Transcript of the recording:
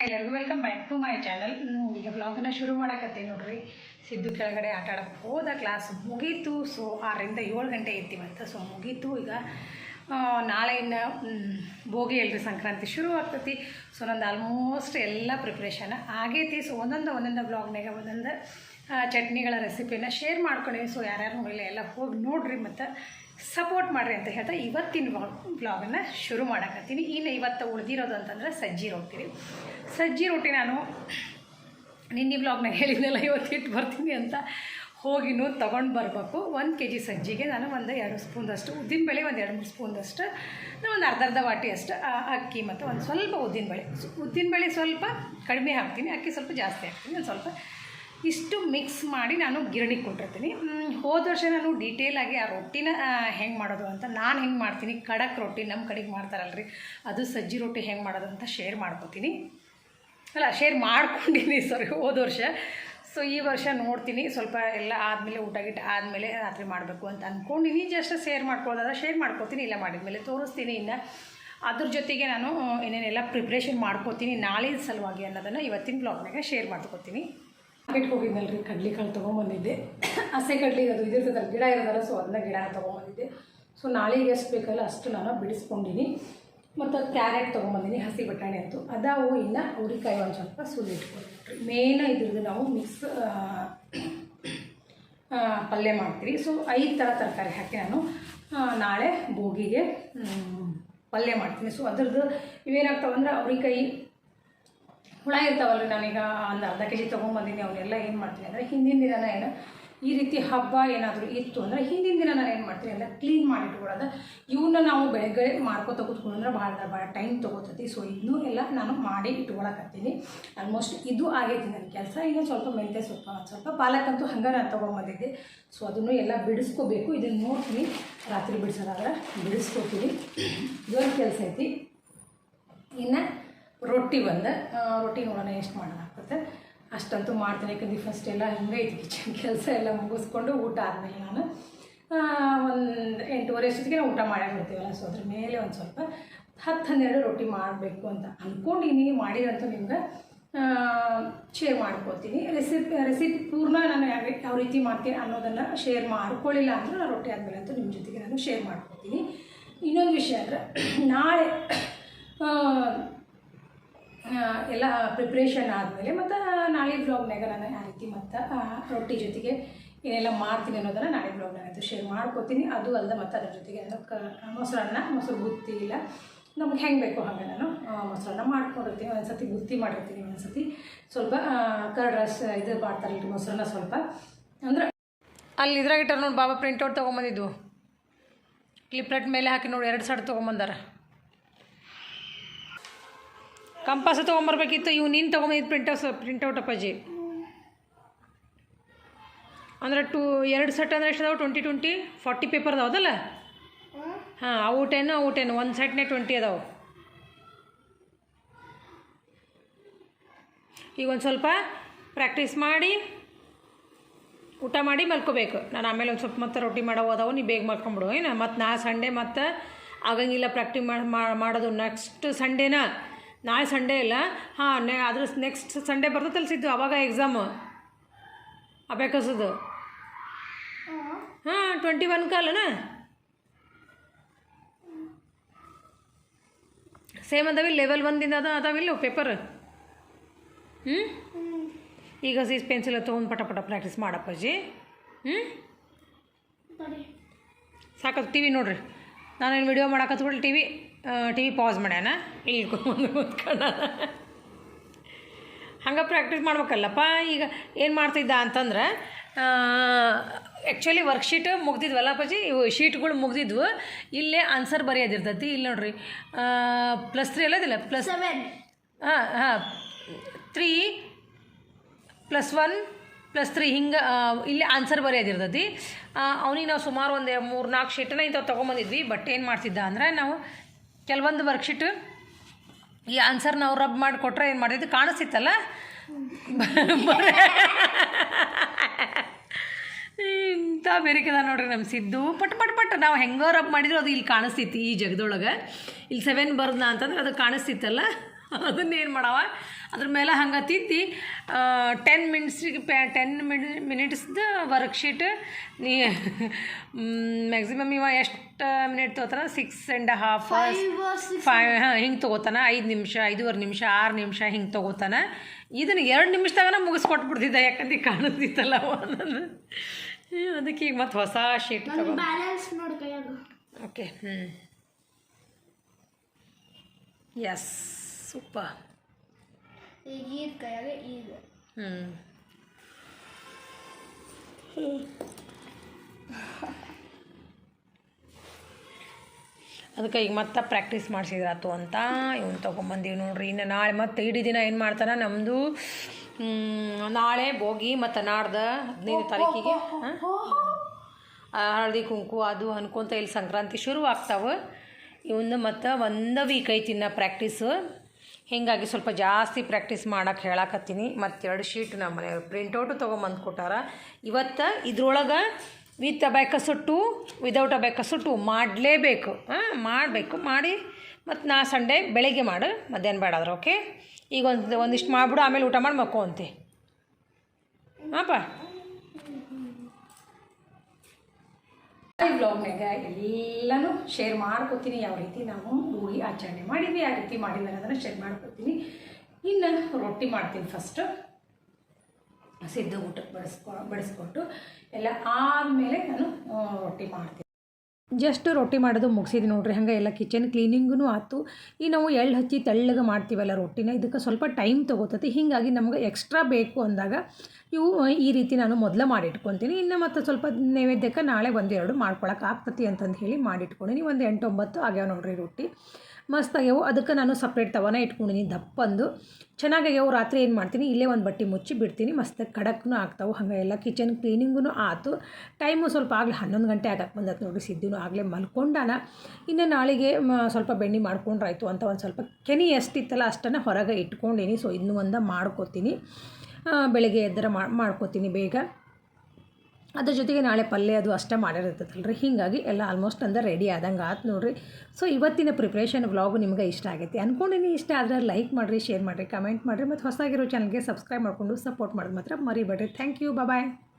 ಎಲ್ಲರಿಗೂ welcome back to my channel ಈಗ ವ್ಲಾಗನ್ನ ಶುರು ಮಾಡಕತ್ತೀನಿ ನೋಡ್ರಿ. ಸಿದ್ದು ಕೆಳಗಡೆ ಆಟ ಆಡಕ್ಕೆ ಹೋದ ಕ್ಲಾಸ್ ಮುಗೀತು. ಸೊ ಆರರಿಂದ ಏಳು ಗಂಟೆ ಇರ್ತೀವಂತ ಸೊ ಮುಗೀತು ಈಗ ನಾಳೆಯಿಂದ ಭೋಗಿ ಅಲ್ರಿ ಸಂಕ್ರಾಂತಿ ಶುರು ಆಗ್ತೈತಿ. ಸೊ ನಂದು ಆಲ್ಮೋಸ್ಟ್ ಎಲ್ಲ ಪ್ರಿಪ್ರೇಷನ್ ಆಗೈತಿ. ಸೊ ಒಂದೊಂದು ಒಂದೊಂದು ಬ್ಲಾಗ್ನಾಗ ಒಂದೊಂದು ಚಟ್ನಿಗಳ ರೆಸಿಪಿನ ಶೇರ್ ಮಾಡ್ಕೊಳ್ಳಿ ಸೊ ಯಾರ್ಯಾರು ನೋಡಿಲ್ಲ, ಎಲ್ಲ ಹೋಗಿ ನೋಡಿರಿ ಮತ್ತು ಸಪೋರ್ಟ್ ಮಾಡಿರಿ ಅಂತ ಹೇಳ್ತಾ ಇವತ್ತಿನ ಬ್ಲಾಗನ್ನು ಶುರು ಮಾಡಕತ್ತೀನಿ. ಇನ್ನು ಇವತ್ತು ಉಳಿದಿರೋದು ಅಂತಂದ್ರೆ ಸಜ್ಜಿ ರೊಟ್ಟಿ. ಸಜ್ಜಿ ರೊಟ್ಟಿ ನಾನು ನಿನ್ನೆ ಬ್ಲಾಗ್ನಾಗ ಹೇಳಿದ್ದೆಲ್ಲ ಇವತ್ತು ಇಟ್ಟು ಬರ್ತೀನಿ ಅಂತ. ಹೋಗಿನೂ ತೊಗೊಂಡು ಬರಬೇಕು. ಒಂದು ಕೆ ಜಿ ಸಜ್ಜಿಗೆ ನಾನು ಒಂದು ಎರಡು ಸ್ಪೂನ್ದಷ್ಟು ಉದ್ದಿನಬೇಳೆ ಒಂದು ಎರಡು ಮೂರು ಸ್ಪೂನ್ದಷ್ಟು ನಾನು ಒಂದು ಅರ್ಧ ಅರ್ಧ ವಾಟಿ ಅಷ್ಟು ಅಕ್ಕಿ ಮತ್ತು ಒಂದು ಸ್ವಲ್ಪ ಉದ್ದಿನಬೇಳೆ ಉದ್ದಿನಬೇಳೆ ಸ್ವಲ್ಪ ಕಡಿಮೆ ಹಾಕ್ತೀನಿ, ಅಕ್ಕಿ ಸ್ವಲ್ಪ ಜಾಸ್ತಿ ಹಾಕ್ತೀನಿ, ಒಂದು ಸ್ವಲ್ಪ ಇಷ್ಟು ಮಿಕ್ಸ್ ಮಾಡಿ ನಾನು ಗಿರಣಿ ಕೊಟ್ಟಿರ್ತೀನಿ. ಹೋದ ವರ್ಷ ನಾನು ಡೀಟೇಲಾಗಿ ಆ ರೊಟ್ಟಿನ ಹೆಂಗೆ ಮಾಡೋದು ಅಂತ ನಾನು ಹೆಂಗೆ ಮಾಡ್ತೀನಿ ಕಡಕ್ ರೊಟ್ಟಿ ನಮ್ಮ ಕಡೆಗೆ ಮಾಡ್ತಾರಲ್ರಿ, ಅದು ಸಜ್ಜಿ ರೊಟ್ಟಿ ಹೆಂಗೆ ಮಾಡೋದು ಅಂತ ಶೇರ್ ಮಾಡ್ಕೋತೀನಿ. ಅಲ್ಲ ಶೇರ್ ಮಾಡ್ಕೊಂಡಿನಿ ಸರಿ ಹೋದ ವರ್ಷ. ಸೊ ಈ ವರ್ಷ ನೋಡ್ತೀನಿ. ಸ್ವಲ್ಪ ಎಲ್ಲ ಆದಮೇಲೆ ಊಟ ಗಿಟ್ಟ ಆದಮೇಲೆ ರಾತ್ರಿ ಮಾಡಬೇಕು ಅಂತ ಅಂದ್ಕೊಂಡಿನಿ ಜಸ್ಟ್ ಶೇರ್ ಮಾಡ್ಕೊಳ್ಳೋದಾದ್ರೆ ಶೇರ್ ಮಾಡ್ಕೊತೀನಿ. ಇಲ್ಲ ಮಾಡಿದ್ಮೇಲೆ ತೋರಿಸ್ತೀನಿ ಇನ್ನು. ಅದ್ರ ಜೊತೆಗೆ ನಾನು ಏನೇನೆಲ್ಲ ಪ್ರಿಪ್ರೇಷನ್ ಮಾಡ್ಕೋತೀನಿ ನಾಳೆ ಸಲುವಾಗಿ ಅನ್ನೋದನ್ನು ಇವತ್ತಿನ ಬ್ಲಾಗ್ನಾಗ ಶೇರ್ ಮಾಡ್ಕೋತೀನಿ. ಮಾರ್ಕೆಟ್ಗೆ ಹೋಗಿದ್ನಲ್ರಿ. ಕಡ್ಲಿ ಕಾಳು ತೊಗೊಂಬಂದಿದ್ದೆ. ಹಸೆ ಕಡ್ಲಿಗೆ ಅದು ಇದಿರ್ತದಲ್ಲ, ಗಿಡ ಇರೋದಲ್ಲ ಸೊ ಅದನ್ನ ಗಿಡ ತೊಗೊಂಬಂದಿದ್ದೆ. ಸೊ ನಾಳೆಗೆ ಎಷ್ಟು ಬೇಕಲ್ಲ ಅಷ್ಟು ನಾನು ಬಿಡಿಸ್ಕೊಂಡಿನಿ. ಮತ್ತು ಕ್ಯಾರೆಟ್ ತೊಗೊಂಬಂದಿನಿ, ಹಸಿ ಬಟಾಣಿ ಅಂತೂ. ಅದಾವು ಇನ್ನು ಹುರಿಕಾಯಿ ಒಂದು ಸ್ವಲ್ಪ ಸುಲಿ ಇಟ್ಕೊಳ್ಬಿಟ್ರಿ ಮೇನ್ ಇದ್ರದ್ದು ನಾವು ಮಿಕ್ಸ್ ಪಲ್ಯ ಮಾಡ್ತೀವಿ. ಸೊ ಐದು ಥರ ತರಕಾರಿ ಹಾಕಿ ನಾನು ನಾಳೆ ಬೋಗಿಗೆ ಪಲ್ಯ ಮಾಡ್ತೀನಿ. ಸೊ ಅದ್ರದ್ದು ಇವೇನಾಗ್ತಾವೆ ಅಂದ್ರೆ ಅವ್ರಿಕಾಯಿ ಹುಳ ಇರ್ತಾವಲ್ರಿ ನಾನೀಗ ಒಂದು ಅರ್ಧ ಕೆ ಜಿ ತೊಗೊಂಬಂದಿನಿ ಅವನ್ನೆಲ್ಲ ಏನು ಮಾಡ್ತೀನಿ ಅಂದರೆ ಹಿಂದಿನ ದಿನ ಏನು ಈ ರೀತಿ ಹಬ್ಬ ಏನಾದರೂ ಇತ್ತು ಅಂದರೆ ಹಿಂದಿನ ದಿನ ನಾನು ಏನು ಮಾಡ್ತೀನಿ ಎಲ್ಲ ಕ್ಲೀನ್ ಮಾಡಿ ಇಟ್ಕೊಳ್ಳೋದು. ಇವನ್ನ ನಾವು ಬೆಳಗ್ಗೆ ಮಾಡ್ಕೊತ ಕೂತ್ಕೊಂಡ್ರೆ ಭಾಳ ಭಾಳ ಟೈಮ್ ತೊಗೋತೈತಿ. ಸೊ ಇನ್ನೂ ಎಲ್ಲ ನಾನು ಮಾಡಿ ಇಟ್ಕೊಳಕತ್ತೀನಿ. ಆಲ್ಮೋಸ್ಟ್ ಇದು ಆಗೈತಿ ನನ್ನ ಕೆಲಸ. ಇನ್ನೂ ಸ್ವಲ್ಪ ಮೆಂತ್ಯ ಸ್ವಲ್ಪ ಸ್ವಲ್ಪ ಪಾಲಕ್ಕಂತೂ ಹಂಗೆ ನಾನು ತೊಗೊಂಬಂದಿದ್ದೆ. ಸೊ ಅದನ್ನು ಎಲ್ಲ ಬಿಡಿಸ್ಕೋಬೇಕು. ಇದನ್ನು ನೋಡ್ತೀನಿ. ರಾತ್ರಿ ಬಿಡಿಸೋದಾದ್ರೆ ಬಿಡಿಸ್ಕೋತೀನಿ. ಇದೊಂದು ಕೆಲಸ ಐತಿ. ಇನ್ನು ರೊಟ್ಟಿ ಬಂದು ರೊಟ್ಟಿ ನೋಡೋಣ ಎಷ್ಟು ಮಾಡೋದಾಗ್ತದೆ ಅಷ್ಟಂತೂ ಮಾಡ್ತೀನಿ. ಯಾಕಂದ್ರೆ ಫಸ್ಟ್ ಎಲ್ಲ ಹಂಗೆ ಐತಿ ಕಿಚನ್ ಕೆಲಸ ಎಲ್ಲ ಮುಗಿಸ್ಕೊಂಡು ಊಟ ಆದಮೇಲೆ ನಾನು ಒಂದು ಎಂಟೂವರೆ ಅಷ್ಟೊತ್ತಿಗೆ ನಾವು ಊಟ ಮಾಡೇ ಬಿಡ್ತೀವಲ್ಲ ಸೊ ಅದ್ರ ಮೇಲೆ ಒಂದು ಸ್ವಲ್ಪ ಹತ್ತು ಹನ್ನೆರಡು ರೊಟ್ಟಿ ಮಾಡಬೇಕು ಅಂತ ಅಂದ್ಕೊಂಡಿನಿ ಮಾಡಿರಂತೂ ನಿಮ್ಗೆ ಶೇರ್ ಮಾಡ್ಕೊತೀನಿ. ರೆಸಿಪಿ ರೆಸಿಪಿ ಪೂರ್ಣ ನಾನು ಯಾವ ಯಾವ ರೀತಿ ಮಾಡ್ತೀನಿ ಅನ್ನೋದನ್ನು ಶೇರ್ ಮಾಡ್ಕೊಳ್ಳಿಲ್ಲ ಅಂದರೂ ನಾನು ರೊಟ್ಟಿ ಆದಮೇಲೆ ಅಂತೂ ನಿಮ್ಮ ಜೊತೆಗೆ ನಾನು ಶೇರ್ ಮಾಡ್ಕೊತೀನಿ. ಇನ್ನೊಂದು ವಿಷಯ ಅಂದರೆ, ನಾಳೆ ಎಲ್ಲ ಪ್ರಿಪ್ರೇಷನ್ ಆದಮೇಲೆ ಮತ್ತು ನಾಳೆ ಬ್ಲಾಗ್ನಾಗ ನಾನು ಯಾವ ರೀತಿ ಮತ್ತು ರೊಟ್ಟಿ ಜೊತೆಗೆ ಏನೆಲ್ಲ ಮಾಡ್ತೀನಿ ಅನ್ನೋದನ್ನು ನಾಳೆ ಬ್ಲಾಗ್ನಾಗ ಅದು ಶೇರ್ ಮಾಡ್ಕೋತೀನಿ. ಅದು ಅಲ್ಲದೆ ಮತ್ತು ಅದ್ರ ಜೊತೆಗೆ ಕ, ಮೊಸರನ್ನ, ಮೊಸರು ಬುತ್ತಿ ಇಲ್ಲ, ನಮ್ಗೆ ಹೆಂಗೆ ಬೇಕು ಹಾಗೆ ನಾನು ಮೊಸರನ್ನ ಮಾಡ್ಕೊಂಡಿರ್ತೀನಿ. ಒಂದು ಸರ್ತಿ ಬುತ್ತಿ ಮಾಡಿರ್ತೀನಿ ಒಂದು ಸರ್ತಿ ಸ್ವಲ್ಪ ಕರ್ಡ್ ರಸ್ ಇದು ಮಾಡ್ತಾರಲ್ರಿ ಮೊಸರನ್ನ ಸ್ವಲ್ಪ. ಅಂದ್ರೆ ಅಲ್ಲಿ ಇದ್ರಾಗ ಇಟ್ಟಾರ ನೋಡಿ, ಬಾಬಾ ಪ್ರಿಂಟೌಟ್ ತೊಗೊಂಬಂದಿದ್ದು. ಕ್ಲಿಪ್ಲೆಟ್ ಮೇಲೆ ಹಾಕಿ ನೋಡಿ, ಎರಡು ಸೈಡ್ ತೊಗೊಂಬಂದಾರ. ಕಂಪಾಸ ತೊಗೊಂಬರ್ಬೇಕಿತ್ತು, ಇವು ನೀನು ತೊಗೊಂಬಂದಿದ್ದು ಪ್ರಿಂಟೌಸ್ ಪ್ರಿಂಟೌಟ್ ಅಪ್ಪಾಜಿ. ಅಂದ್ರೆ ಟೂ, ಎರಡು ಸೆಟ್ ಅಂದ್ರೆ ಎಷ್ಟು ಅದಾವೆ? ಟ್ವೆಂಟಿ ಟ್ವೆಂಟಿ ಫಾರ್ಟಿ ಪೇಪರ್ ಅದಾವದಲ್ಲ ಹಾಂ, ಅವು ಟೆನ್ ಅವು ಟೆನ್ ಒಂದು ಸೆಟ್ನೇ ಟ್ವೆಂಟಿ ಅದಾವೆ. ಈಗ ಒಂದು ಸ್ವಲ್ಪ ಪ್ರಾಕ್ಟೀಸ್ ಮಾಡಿ, ಊಟ ಮಾಡಿ ಮಲ್ಕೋಬೇಕು. ನಾನು ಆಮೇಲೆ ಒಂದು ಸ್ವಲ್ಪ ಮತ್ತೆ ರೊಟ್ಟಿ ಮಾಡೋ ಅದಾವೆ ನೀ ಬೇಗ ಮಾಡ್ಕೊಂಬಿಡು ಏನು? ಮತ್ತು ನಾ ಸಂಡೇ ಮತ್ತು ಆಗಂಗಿಲ್ಲ ಪ್ರಾಕ್ಟೀಸ್ ಮಾಡಿ ಮಾಡೋದು. ನೆಕ್ಸ್ಟ್ ಸಂಡೇನ ನಾಳೆ ಸಂಡೇ ಇಲ್ಲ. ಹಾಂ ನೆ ಅದ್ರ ನೆಕ್ಸ್ಟ್ ಸಂಡೇ ಬರ್ತೈತಲ್ಲ ಸಿದ್ದು ಅವಾಗ ಎಕ್ಸಾಮು ಅಬೇಕಸದು ಹಾಂ ಟ್ವೆಂಟಿ ಒನ್ ಕಾಲನ ಸೇಮ್ ಅದಾವಿಲ್ಲ ಲೆವೆಲ್ ಒಂದಿಂದ ಅದ ಅದಾವಿಲ್ಲ ಪೇಪರ್ ಹ್ಞೂ ಈಗ ಸೀಸ್ ಪೆನ್ಸಿಲ್ ತೊಗೊಂಡು ಪಟ ಪಟ ಪ್ರಾಕ್ಟೀಸ್ ಮಾಡಪ್ಪಾಜಿ ಹ್ಞೂ ಸಾಕದು ಟಿ ವಿ ನೋಡ್ರಿ. ನಾನೇನು video ಮಾಡಕತ್ಬಿಟ್ಟು T V T V pass ಮಾಡ್ಯಾನ? ಇಲ್ಲಿ ಕುತ್ಕೊಂಡ ಹಂಗೆ ಪ್ರಾಕ್ಟೀಸ್ ಮಾಡ್ಬೇಕಲ್ಲಪ್ಪ ಈಗ ಏನು ಮಾಡ್ತಿದ್ದ ಅಂತಂದ್ರೆ ಆ್ಯಕ್ಚುಲಿ ವರ್ಕ್ಶೀಟ್ ಮುಗ್ದಿದ್ವಲ್ಲ ಪಜಿ ಇವು ಶೀಟ್ಗಳು ಮುಗ್ದಿದ್ವು. ಇಲ್ಲೇ ಆನ್ಸರ್ ಬರೆಯೋದಿರ್ತೈತಿ. ಇಲ್ಲಿ ನೋಡ್ರಿ ಪ್ಲಸ್ ತ್ರೀ ಅಲ್ಲದಿಲ್ಲ ಪ್ಲಸ್ ಹಾಂ ಹಾಂ. Three plus one plus three ಹಿಂಗೆ ಇಲ್ಲಿ ಆನ್ಸರ್ ಬರೆಯೋದಿರ್ತೈತಿ. ಅವನಿಗೆ ನಾವು ಸುಮಾರು ಒಂದು ಮೂರು, ನಾಲ್ಕು ಶೀಟನ್ನ ಇಂಥವು ತೊಗೊಂಬಂದಿದ್ವಿ ಬಟ್ ಏನು ಮಾಡ್ತಿದ್ದ ಅಂದರೆ ನಾವು ಕೆಲವೊಂದು ವರ್ಕ್ಶೀಟ್ ಈ ಆನ್ಸರ್ ನಾವು ರಬ್ ಮಾಡಿಕೊಟ್ರೆ ಏನು ಮಾಡ್ತಿದ್ವಿ, ಕಾಣಿಸ್ತಿತ್ತಲ್ಲ? ಇಂಥ ಬೇರೆಕದ ನೋಡ್ರಿ ನಮ್ಮ ಸಿದ್ದು. ಪಟ್ ಪಟ್ ಪಟ್, ನಾವು ಹೆಂಗೋ ರಬ್ ಮಾಡಿದ್ರು ಅದು ಇಲ್ಲಿ ಕಾಣಿಸ್ತೈತಿ ಈ ಜಗದೊಳಗೆ. ಇಲ್ಲಿ ಸೆವೆನ್ ಬರ್ದ ಅಂತಂದ್ರೆ ಅದು ಕಾಣಿಸ್ತಿತ್ತಲ್ಲ? ಅದನ್ನೇನು ಮಾಡವ? ಅದ್ರ ಮೇಲೆ ಹಂಗೆ ತಿದ್ದಿ ಟೆನ್ ಮಿನಿಟ್ಸಿಗೆ ಪ್ಯಾ ಟೆನ್ ಮಿನಿ ಮಿನಿಟ್ಸ್ದು ವರ್ಕ್ಶೀಟ್ ನೀ ಮ್ಯಾಕ್ಸಿಮಮ್ ಇವ ಎಷ್ಟು ಮಿನಿಟ್ ತೊಗೋತಾನ ಸಿಕ್ಸ್ ಆ್ಯಂಡ್ ಹಾಫ್ ಫೈವ್ ಹಾಂ ಹಿಂಗೆ ತೊಗೋತಾನ? ಐದು ನಿಮಿಷ ಐದೂವರೆ ನಿಮಿಷ ಆರು ನಿಮಿಷ ಹಿಂಗೆ ತೊಗೋತಾನ? ಇದನ್ನು ಎರಡು ನಿಮಿಷದಾಗನ ಮುಗಿಸ್ಕೊಟ್ಬಿಡ್ತಿದ್ದೆ ಯಾಕಂದ್ರೆ ಕಾಣಿಸ್ತಿತ್ತಲ್ಲ ಒಂದೊಂದು ಅದಕ್ಕೆ ಈಗ ಮತ್ತೆ ಹೊಸ ಶೀಟ್ ಓಕೆ ಹ್ಞೂ ಎಸ್ ಸೂಪರ್. ಈಗ ಈದ್ ಕೈಯಾಗ ಈಗ ಹ್ಞೂ ಅದಕ್ಕೆ ಈಗ ಮತ್ತೆ ಪ್ರಾಕ್ಟೀಸ್ ಮಾಡಿಸಿದ್ರಾತು ಅಂತ ಇವ್ನು ತೊಗೊಂಬಂದೀವಿ ನೋಡ್ರಿ. ಇನ್ನು ನಾಳೆ ಮತ್ತೆ ಇಡೀ ದಿನ ಏನು ಮಾಡ್ತಾನೆ ನಮ್ಮದು ನಾಳೆ ಭೋಗಿ ಮತ್ತು ನಾಡ್ದು ಹದಿನೈದು ತಾರೀಕಿಗೆ. ಹಳದಿ ಕುಂಕು ಅದು ಅನ್ಕೊಂತ ಇಲ್ಲಿ ಸಂಕ್ರಾಂತಿ ಶುರು ಆಗ್ತಾವೆ ಇವನು ಮತ್ತು ಒಂದು ವೀಕ್ ಐತಿ ಇನ್ನು ಪ್ರಾಕ್ಟೀಸು ಹೀಗಾಗಿ ಸ್ವಲ್ಪ ಜಾಸ್ತಿ ಪ್ರಾಕ್ಟೀಸ್ ಮಾಡೋಕೆ ಹೇಳಕತ್ತೀನಿ. ಮತ್ತು ಎರಡು ಶೀಟ್ ನಮ್ಮ ಮನೆಯವರು ಪ್ರಿಂಟೌಟು ತೊಗೊಂಬಂದು ಕೊಟ್ಟಾರ. ಇವತ್ತು ಇದ್ರೊಳಗೆ with abacus too without abacus too ಮಾಡಲೇಬೇಕು. ಹಾಂ, ಮಾಡಬೇಕು. ಮಾಡಿ, ಮತ್ತು ನಾ ಸಂಡೇ ಬೆಳಗ್ಗೆ ಮಾಡು. ಮಧ್ಯಾಹ್ನ ಬೇಡಾದ್ರೆ ಓಕೆ ಈಗ ಒಂದು, ಒಂದಿಷ್ಟು ಮಾಡಿಬಿಡು, ಆಮೇಲೆ ಊಟ ಮಾಡಿ ಮಕ್ಕೊಂತಿ. ಹಾಂಪ್ಪ ಈ ವ್ಲಾಗ್ನಾಗ ಎಲ್ಲನೂ ಶೇರ್ ಮಾಡ್ಕೋತೀನಿ, ಯಾವ ರೀತಿ ನಾವು ಹೋಗಿ ಆಚರಣೆ ಮಾಡಿದ್ವಿ ಯಾವ ರೀತಿ ಮಾಡಿದ್ದಾರೆ ಅದನ್ನು ಶೇರ್ ಮಾಡ್ಕೋತೀನಿ. ಇನ್ನು ರೊಟ್ಟಿ ಮಾಡ್ತೀನಿ ಫಸ್ಟು ಸಿದ್ಧ ಊಟಕ್ಕೆ ಬಡಿಸ್ಕೊ ಬಡಿಸ್ಕೊಟ್ಟು ಎಲ್ಲ ಆದಮೇಲೆ ನಾನು ರೊಟ್ಟಿ ಮಾಡ್ತೀನಿ. ಜಸ್ಟ್ ರೊಟ್ಟಿ ಮಾಡೋದು ಮುಗಿಸಿದ್ವಿ ನೋಡ್ರಿ, ಹಂಗೆ ಎಲ್ಲ ಕಿಚನ್ ಕ್ಲೀನಿಂಗೂ ಆಯ್ತು. ಈ ನಾವು ಎಳ್ಳು ಹಚ್ಚಿ ತೆಳ್ಳಗೆ ಮಾಡ್ತೀವಲ್ಲ ರೊಟ್ಟಿನ, ಇದಕ್ಕೆ ಸ್ವಲ್ಪ ಟೈಮ್ ತೊಗೋತತಿ. ಹೀಗಾಗಿ ನಮ್ಗೆ ಎಕ್ಸ್ಟ್ರಾ ಬೇಕು ಅಂದಾಗ ಇವು ಈ ರೀತಿ ನಾನು ಮೊದಲು ಮಾಡಿಟ್ಕೊತೀನಿ ಇನ್ನು ಮತ್ತು ಸ್ವಲ್ಪ ನೈವೇದ್ಯಕ್ಕೆ ನಾಳೆ ಒಂದೆರಡು ಮಾಡ್ಕೊಳಕ್ಕೆ ಆಗ್ತತಿ ಅಂತಂದು ಹೇಳಿ ಮಾಡಿಟ್ಕೊಂಡಿನಿ ಒಂದು ಎಂಟು ಒಂಬತ್ತು ಆಗ್ಯಾವ ನೋಡ್ರಿ ರೊಟ್ಟಿ. ಮಸ್ತ್ ಆಗ್ಯಾವು ಅದಕ್ಕೆ ನಾನು ಸಪ್ರೇಟ್ ತವನ ಇಟ್ಕೊಂಡಿನಿ. ದಪ್ಪಂದು ಚೆನ್ನಾಗಾಗ್ಯಾವು ರಾತ್ರಿ ಏನು ಮಾಡ್ತೀನಿ? ಇಲ್ಲೇ ಒಂದು ಬಟ್ಟೆ ಮುಚ್ಚಿ ಬಿಡ್ತೀನಿ. ಮಸ್ತ್ ಕಡಕ್ನೂ ಆಗ್ತಾವೆ. ಹಾಗೆ ಎಲ್ಲ ಕಿಚನ್ ಕ್ಲೀನಿಂಗೂ ಆಯಿತು ಟೈಮು ಸ್ವಲ್ಪ ಆಗಲಿ, ಹನ್ನೊಂದು ಗಂಟೆ ಆಗಕ್ಕೆ ಬಂದತ್ತು ನೋಡಿ ಸಿದ್ದುನು ಆಗಲೇ ಮಲ್ಕೊಂಡಾನ. ಇನ್ನು ನಾಳೆಗೆ ಸ್ವಲ್ಪ ಬೆಣ್ಣೆ ಮಾಡ್ಕೊಂಡ್ರಾಯ್ತು ಅಂತ ಒಂದು ಸ್ವಲ್ಪ ಕೆನಿ ಎಷ್ಟಿತ್ತಲ್ಲ ಅಷ್ಟನ್ನು ಹೊರಗೆ ಇಟ್ಕೊಂಡೀನಿ. ಸೊ ಇನ್ನೂ ಒಂದು ಮಾಡ್ಕೋತೀನಿ. ಬೆಳಗ್ಗೆ ಎದ್ದರ ಮಾಡ್ಕೋತೀನಿ ಬೇಗ. ಅದ್ರ ಜೊತೆಗೆ ನಾಳೆ ಪಲ್ಯ ಅದು ಅಷ್ಟೇ ಮಾಡಿರ್ತೈತಲ್ರಿ ಹೀಗಾಗಿ ಎಲ್ಲ ಆಲ್ಮೋಸ್ಟ್ ಅಂದ್ರೆ ರೆಡಿ ಆದಂಗೆ ಆತು ನೋಡಿರಿ. ಸೊ ಇವತ್ತಿನ ಪ್ರಿಪ್ರೇಷನ್ ವ್ಲಾಗು ನಿಮ್ಗೆ ಇಷ್ಟ ಆಗೈತಿ. ಅಂದ್ಕೊಂಡಿನಿ ಇಷ್ಟ ಆದರೆ ಲೈಕ್ ಮಾಡಿರಿ ಶೇರ್ ಮಾಡಿರಿ ಕಮೆಂಟ್ ಮಾಡಿರಿ, ಮತ್ತು ಹೊಸದಾಗಿರೋ ಚಾನಲ್ಗೆ ಸಬ್ಸ್ಕ್ರೈಬ್ ಮಾಡಿಕೊಂಡು ಸಪೋರ್ಟ್ ಮಾಡೋದು ಮಾತ್ರ ಮರಿಬೇಡ್ರಿ. Thank you bye